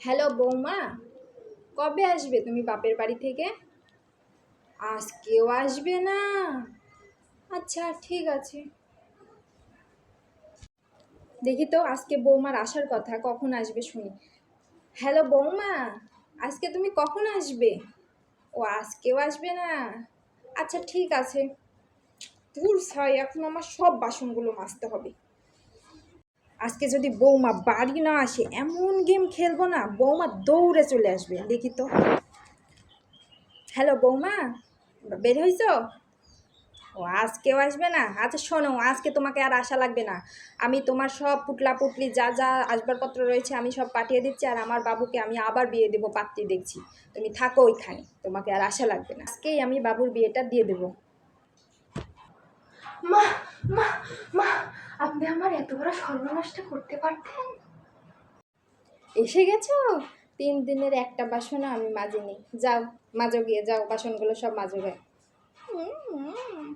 Hello বৌমা। কবে আসবে তুমি বাপের বাড়ি থেকে? আজকেও আসবে না। আচ্ছা ঠিক আছে। দেখি তো, আজকে বৌমার আসার কথা। কখন আসবে শুনি। হ্যালো বৌমা। আজকে তুমি কখন আসবে? ও, আজকেও আসবে না। আচ্ছা ঠিক আছে। দূর ছাই, এখন আমার সব বাসনগুলো মাজতে হবে। আজকে যদি বৌমা বাড়ি না আসে, এমন গেম খেলব না, বৌমা দৌড়ে চলে আসবে, দেখি তো। হ্যালো বৌমা, বের হয়েছ ও, আজকেও আসবে না? আচ্ছা শোনো, আজকে তোমাকে আর আশা লাগবে না। আমি তোমার সব পুটলা পুটলি, যা যা আসবাবপত্র রয়েছে, আমি সব পাঠিয়ে দিচ্ছি, আর আমার বাবুকে আমি আবার বিয়ে দেবো, পাত্রী দেখছি। তুমি থাকো ওইখানে, তোমাকে আর আশা লাগবে না। আজকেই আমি বাবুর বিয়েটা দিয়ে দেবো। মা মা মা আপনি আমার এত বড় সর্বনাশটা করতে পারতেন? এসে গেছো? তিন দিনের একটা বাসনও আমি মাজিনি। যাও মাজো গিয়ে যাও বাসনগুলো সব মাজো গে হুম, হুম।